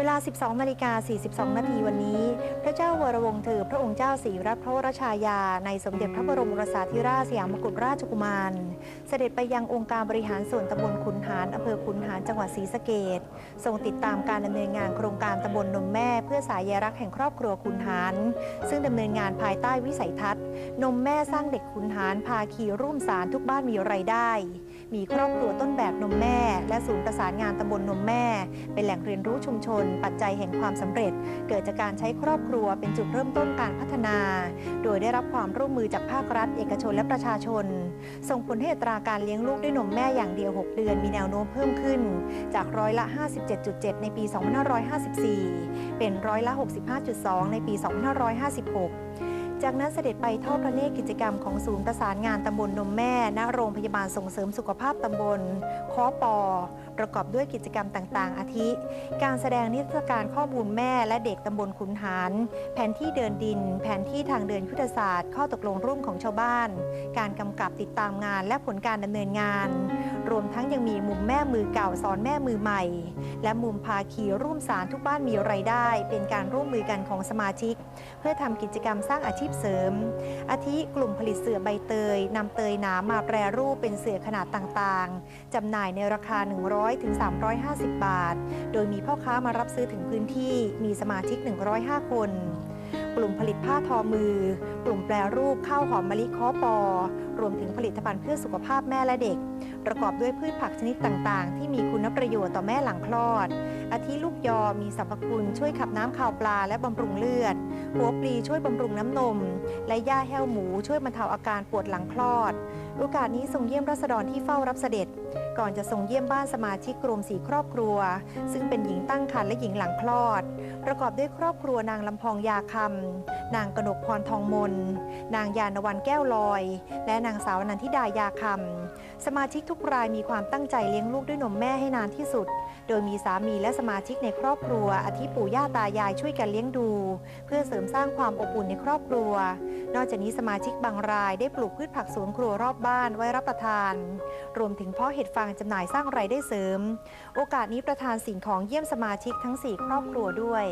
เวลา 12นาฬิกา42 นาทีวันนี้ พระเจ้าวรวงศ์เธอพระองค์เจ้าศรีรัตนพระวรชายา ในสมเด็จพระบรมโอรสาธิราชสยามกุฎราชกุมาร เสด็จไปยังองค์การบริหารส่วนตำบลขุนหารอำเภอขุนหารจังหวัดศรีสะเกษทรงติดตามการดำเนินงานโครงการตำบลนมแม่ เพื่อสายรักแห่งครอบครัวขุนหาร ซึ่งดำเนินงานภายใต้วิสัยทัศน์ นมแม่สร้างเด็กขุนหารพาคีร่วมสารทุกบ้านมีไรายได้ มีครอบครัวต้นแบบนมแม่ และศูนย์ประสานงานตำบลนมแม่ เป็นแหล่งเรียนรู้ชุมชน ปัจจัยแห่งความสำเร็จ เกิดจากการใช้ครอบครัวเป็นจุดเริ่มต้นการพัฒนา โดยได้รับความร่วมมือจากภาครัฐ เอกชนและประชาชน ส่งผลให้อัตราการเลี้ยงลูกด้วยนมแม่อย่างเดียว 6 เดือนมีแนวโน้มเพิ่มขึ้น จากร้อยละ 57.7 ในปี 2554 เป็นร้อยละ 65.2 ในปี 2556 จากนั้นเสด็จไปทอดพระเนตรกิจกรรมของศูนย์ประสานงานตำบลนมแม่ ณ โรงพยาบาลส่งเสริมสุขภาพตำบลคอปอ ประกอบด้วยกิจกรรมต่างๆ อาทิ การแสดงนิทรรศการข้อมูลแม่และเด็กตำบลขุนหาร แผนที่เดินดิน แผนที่ทางเดินยุทธศาสตร์ ข้อตกลงร่วมของชาวบ้าน การกำกับติดตามงานและผลการดำเนินงาน รวมทั้งยังมีมุมแม่มือเก่าสอนแม่มือใหม่ และมุมพาคีร่วมสารทุกบ้านมีไรายได้ เป็นการร่วมมือกันของสมาชิก เพื่อทำกิจกรรมสร้างอาชีพเสริม อาทิกลุ่มผลิตเสือใบเตยนำเตยหนามาแปรรูปเป็นเสือขนาดต่างๆจำหน่ายในราคา 100ถึง350 บาท โดยมีพ่อค้ามารับซื้อถึงพื้นที่มีสมาชิก 105 คนกลุ่มผลิตผ้าทอมือ กลุ่มแปรรูปข้าวหอมมะลิคอปอ รวมถึงผลิตภัณฑ์เพื่อสุขภาพแม่และเด็ก ประกอบด้วยพืชผักชนิดต่างๆ ที่มีคุณประโยชน์ต่อแม่หลังคลอด อาทิลูกยอมีสรรพคุณช่วยขับน้ำข่าวปลาและบำรุงเลือด หัวปลีช่วยบำรุงน้ำนม และหญ้าแห้วหมูช่วยบรรเทาอาการปวดหลังคลอด โอกาสนี้ทรงเยี่ยมรัษฎรที่เฝ้ารับเสด็จ ก่อนจะทรงเยี่ยมบ้านสมาชิกรวมสีครอบครัว ซึ่งเป็นหญิงตั้งครรภ์และหญิงหลังคลอด ประกอบด้วยครอบครัวนางลำพองยาคำนางกนกพรทองมน นางยานวันแก้วลอย และนางสาวนันทิดายาคำสมาชิกทุกรายมีความตั้งใจเลี้ยงลูกด้วยนมแม่ให้นานที่สุด โดยมีสามีและสมาชิกในครอบครัว อาทิปู่ย่าตายายช่วยกันเลี้ยงดู เพื่อเสริมสร้างความอบอุ่นในครอบครัว นอกจากนี้สมาชิกบางรายได้ปลูกพืชผักสวนครัวรอบบ้านไว้รับประทาน รวมถึงเพาะเห็ดฟางจำหน่ายสร้างไรายได้เสริม โอกาสนี้ประธานสิ่งของเยี่ยมสมาชิกทั้ง 4 ครอบครัวด้วย